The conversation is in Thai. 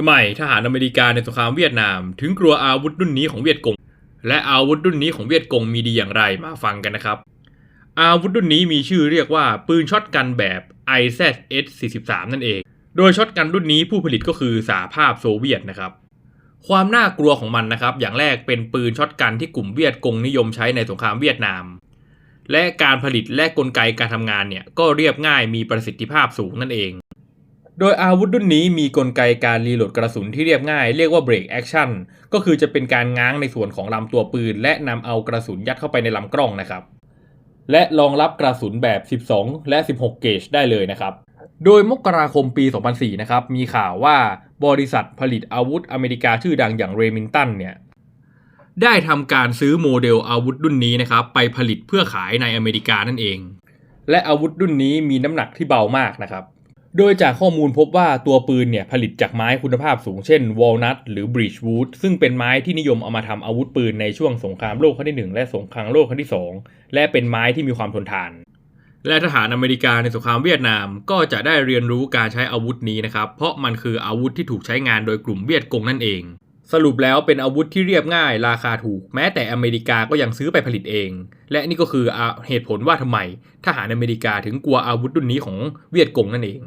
ทำไมทหารอเมริกาในสงครามเวียดนาม ถึงกลัวอาวุธรุ่นนี้ของเวียดกง และอาวุธรุ่นนี้ของเวียดกงมีดีอย่างไรมาฟังกันนะครับ อาวุธรุ่นนี้มีชื่อเรียกว่าปืนช็อตกันแบบ IZS 43 นั่นเอง โดยช็อตกันรุ่นนี้ผู้ผลิตก็คือสหภาพโซเวียตนะครับ ความน่ากลัวของมันนะครับ อย่างแรกเป็นปืนช็อตกันที่กลุ่มเวียดกงนิยมใช้ในสงครามเวียดนาม และการผลิตและกลไกการทำงานเนี่ยก็เรียบง่ายมีประสิทธิภาพสูงนั่นเอง โดยอาวุธรุ่นนี้มีกลไกการรีโหลดกระสุนที่เรียบง่ายเรียกว่า break action ก็คือจะเป็นการง้างในส่วนของลำตัวปืน และนำเอากระสุนยัดเข้าไปในลำกล้องนะครับ และรองรับกระสุนแบบ 12 และ 16 เกจได้เลยนะครับ โดยมกราคมปี 2004 นะครับ มีข่าวว่าบริษัทผลิตอาวุธอเมริกาชื่อดังอย่างเรมิงตันเนี่ยได้ทำการซื้อโมเดลอาวุธรุ่นนี้นะครับไปผลิตเพื่อขายในอเมริกานั่นเอง และอาวุธรุ่นนี้มีน้ำหนักที่เบามากนะครับ โดยจากข้อมูลพบว่าตัวปืนเนี่ยผลิตจากไม้คุณภาพสูงเช่นวอลนัทหรือบริชวูดซึ่งเป็นไม้ที่นิยมเอามาทำอาวุธปืนในช่วงสงครามโลกครั้งที่ 1 และสงครามโลกครั้งที่ 2 และเป็นไม้ที่มีความทนทาน และทหารอเมริกาในสงครามเวียดนามก็จะได้เรียนรู้การใช้อาวุธนี้นะครับเพราะมันคืออาวุธที่ถูกใช้งานโดยกลุ่มเวียดกงนั่นเอง สรุปแล้วเป็นอาวุธที่เรียบง่ายราคาถูก แม้แต่อเมริกาก็ยังซื้อไปผลิตเอง และนี่ก็คือเหตุผลว่าทำไมทหารอเมริกาถึงกลัวอาวุธรุ่นนี้ของเวียดกงนั่นเอง